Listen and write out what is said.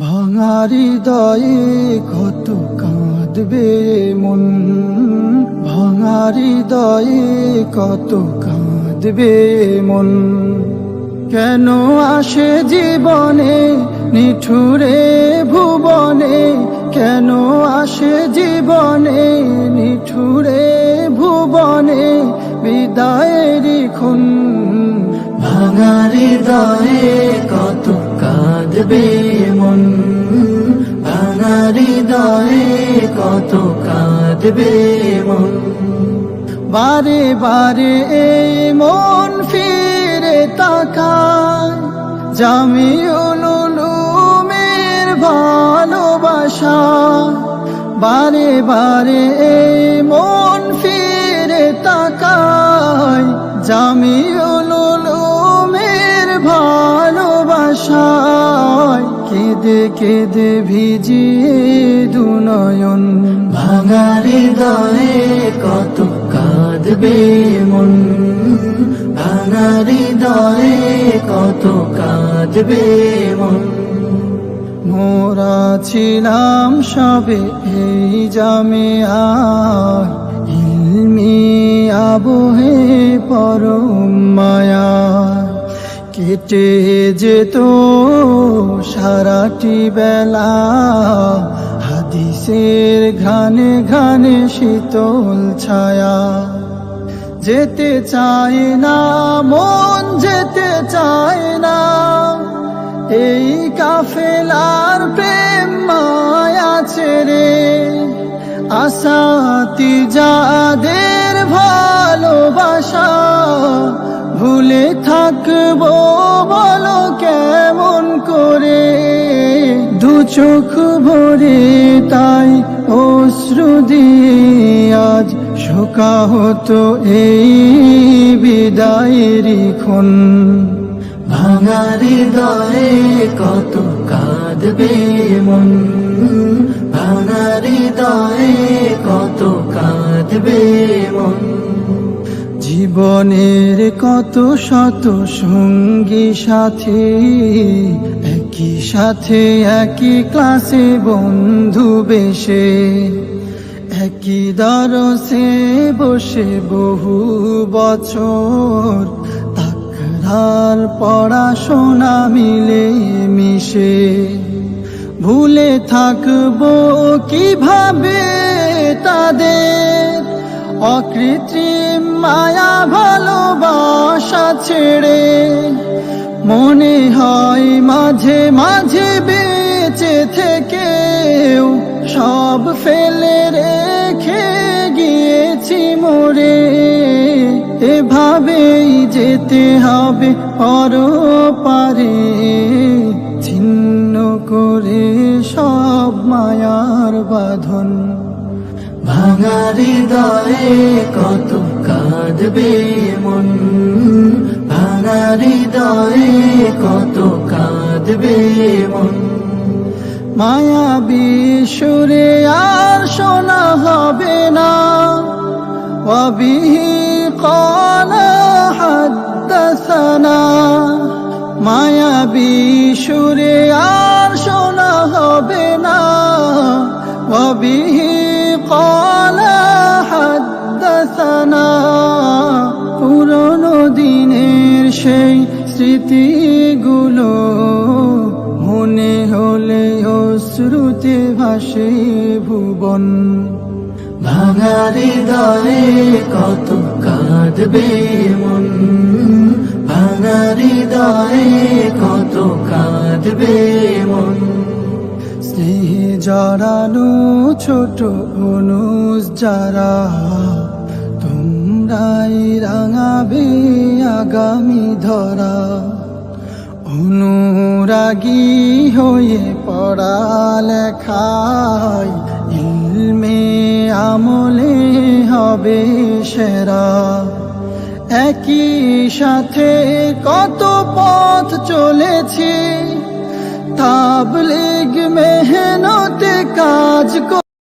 ভাঙারি দয়ে কত কাঁদবে মন? ভাঙারি দয়ে কত কাঁদবে মন? কেন আসে জীবনে নিঠুরে ভুবনে? কেন আসে জীবনে নিঠুরে ভুবনে বিদায়েরই খুন? ভাঙারি দয়ে কত কাঁদবে কত কাঁদবে মন। বারে বারে মন ফিরে তাকায়। জামিউল উলুমের ভালোবাসা। বারে বারে মন ফিরে তাকায়। জামিউল উলুমের ভালোবাসায় কেঁদে কেঁদে ভিজিয়ে দুনয়ন ভাঙারি দয়ে কত কাঁদবে মন। ভাঙারি দয়ে কত কাঁদবে মন। মোরা ছিলাম সবে এই জামে আর ইলমি আবহে পরম মায়া। কেটে যেত সারাটি বেলা হাদিসের ঘানে ঘানে শীতল ছায়া। যেতে চায় না, মন যেতে চায় না। এই কাফেলার প্রেম মায়া ছেড়ে আসাতি যাদের ভালোবাসা, ভুলে থাকব বলো চোখ ভরে তাই অশ্রু দিয়ে আজ শোকা হতো এই বিদায়েরই ক্ষণ ভাঙারি দয়ে কত কাঁদবে মন। ভাঙারি দয়ে কত কাঁদবে মন। জীবনের কত শত সঙ্গী সাথী, একই সাথে একই ক্লাসে বন্ধু বেশে, একই দরসে বসে বহু বছর, তাকরার পড়াশোনা মিলে মিশে। ভুলে থাকব কীভাবে তাদের অকৃত্রিম মায়া ভালোবাসা ছেড়ে মনে হয় মাঝে মাঝে বেঁচে থেকেও সব ফেলে রেখে গিয়েছি মোরে। এভাবেই যেতে হবে পর পারে ছিন্ন করে সব মায়ার বাঁধন ভাঙারি দয়ে কত কাঁদবে মন? ভাঙারি দয়ে কত কাঁদবে মন? মায়া বিশুরে আর শোনা হবে না। অবিহি কলা হাদ্দাসানা। মায়া বিশুরে আর স্মৃতিগুলো মনে হলে অশ্রুতে ভাসে ভুবন। ভাঙারি দয়ে কত কাঁদবে মন। ভাঙারি দয়ে কত কাঁদবে মন। স্নেহ জড়ানো ছোট অনুষ যারা, তোমরাই রাঙাবে আগামী ধরা। অনুরাগী হয়ে পড়া লেখায় ইলমে আমলে হবে সেরা। একই সাথে কত পথ চলেছি, তাবলিগ মেহনতে কাজ